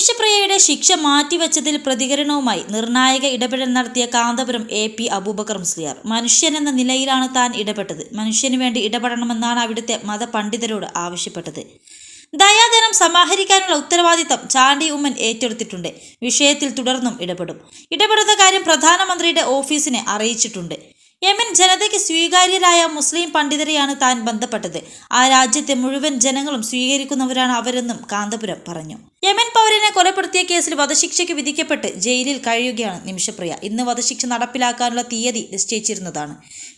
നിമിഷപ്രിയയുടെ ശിക്ഷ മാറ്റിവെച്ചതിൽ പ്രതികരണവുമായി നിർണായക ഇടപെടൽ നടത്തിയ കാന്തപുരം എ പി അബൂബക്കർ മുസ്ലിയാർ. മനുഷ്യൻ എന്ന നിലയിലാണ് താൻ ഇടപെട്ടത്. മനുഷ്യന് വേണ്ടി ഇടപെടണമെന്നാണ് അവിടുത്തെ മതപണ്ഡിതരോട് ആവശ്യപ്പെട്ടത്. ദയാധനം സമാഹരിക്കാനുള്ള ഉത്തരവാദിത്തം ചാണ്ടി ഉമ്മൻ ഏറ്റെടുത്തിട്ടുണ്ട്. വിഷയത്തിൽ തുടർന്നും ഇടപെടും. ഇടപെടുന്ന കാര്യം പ്രധാനമന്ത്രിയുടെ ഓഫീസിനെ അറിയിച്ചിട്ടുണ്ട്. യമൻ ജനതയ്ക്ക് സ്വീകാര്യരായ മുസ്ലിം പണ്ഡിതരെയാണ് താൻ ബന്ധപ്പെട്ടത്. ആ രാജ്യത്തെ മുഴുവൻ ജനങ്ങളും സ്വീകരിക്കുന്നവരാണ് അവരെന്നും കാന്തപുരം പറഞ്ഞു. യമൻ പൗരനെ കൊലപ്പെടുത്തിയ കേസിൽ വധശിക്ഷയ്ക്ക് വിധിക്കപ്പെട്ട് ജയിലിൽ കഴിയുകയാണ് നിമിഷപ്രിയ. ഇന്ന് വധശിക്ഷ നടപ്പിലാക്കാനുള്ള തീയതി നിശ്ചയിച്ചിരുന്നതാണ്.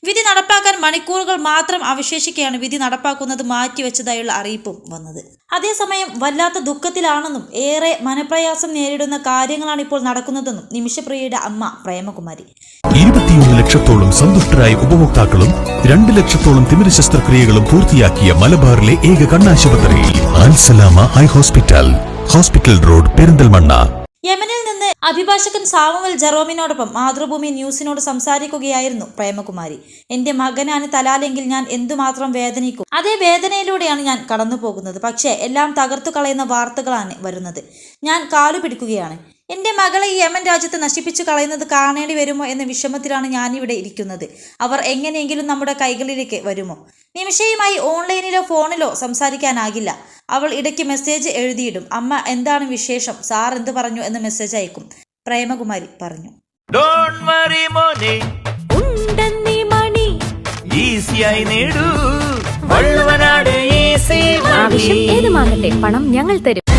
വിധി നടപ്പാക്കാൻ മണിക്കൂറുകൾ മാത്രം അവശേഷിക്കെയാണ് വിധി നടപ്പാക്കുന്നത് മാറ്റിവെച്ചതായുള്ള അറിയിപ്പും വന്നത്. അതേസമയം വല്ലാത്ത ദുഃഖത്തിലാണെന്നും ഏറെ മനപ്രയാസം നേരിടുന്ന കാര്യങ്ങളാണ് ഇപ്പോൾ നടക്കുന്നതെന്നും നിമിഷപ്രിയയുടെ അമ്മ പ്രേമകുമാരി. ലക്ഷത്തോളം സന്തുഷ്ടരായ ഉപഭോക്താക്കളും രണ്ട് ലക്ഷത്തോളം തിമിര ശസ്ത്രക്രിയകളും പൂർത്തിയാക്കിയ മലബാറിലെ ഏക കണ്ണാശുപത്രി. Alsalama eye hospital. Hospital road Perinthalmanna. യമനിൽ നിന്ന് അഭിഭാഷകൻ സാമുവൽ ജെറോമിനോടൊപ്പം മാതൃഭൂമി ന്യൂസിനോട് സംസാരിക്കുകയായിരുന്നു പ്രേമകുമാരി. എന്റെ മകനാണ് തലാലെങ്കിൽ ഞാൻ എന്തുമാത്രം വേദനിക്കും? അതേ വേദനയിലൂടെയാണ് ഞാൻ കടന്നു പോകുന്നത് പക്ഷേ എല്ലാം തകർത്തു കളയുന്ന വാർത്തകളാണ് വരുന്നത്. ഞാൻ കാലു പിടിക്കുകയാണ് എന്റെ മകളെ ഈ യമൻ രാജ്യത്ത് നശിപ്പിച്ചു കളയുന്നത് കാണേണ്ടി വരുമോ എന്ന വിഷമത്തിലാണ് ഞാനിവിടെ ഇരിക്കുന്നത്. അവർ എങ്ങനെയെങ്കിലും നമ്മുടെ കൈകളിലേക്ക് വരുമോ? നിമിഷയുമായി ഓൺലൈനിലോ ഫോണിലോ സംസാരിക്കാനാകില്ല. അവൾ ഇടയ്ക്ക് മെസ്സേജ് എഴുതിയിടും. അമ്മ എന്താണ് വിശേഷം? സാർ എന്ത് പറഞ്ഞു എന്ന് മെസ്സേജ് അയക്കും. പ്രേമകുമാരി പറഞ്ഞു. പണം ഞങ്ങൾ തരും.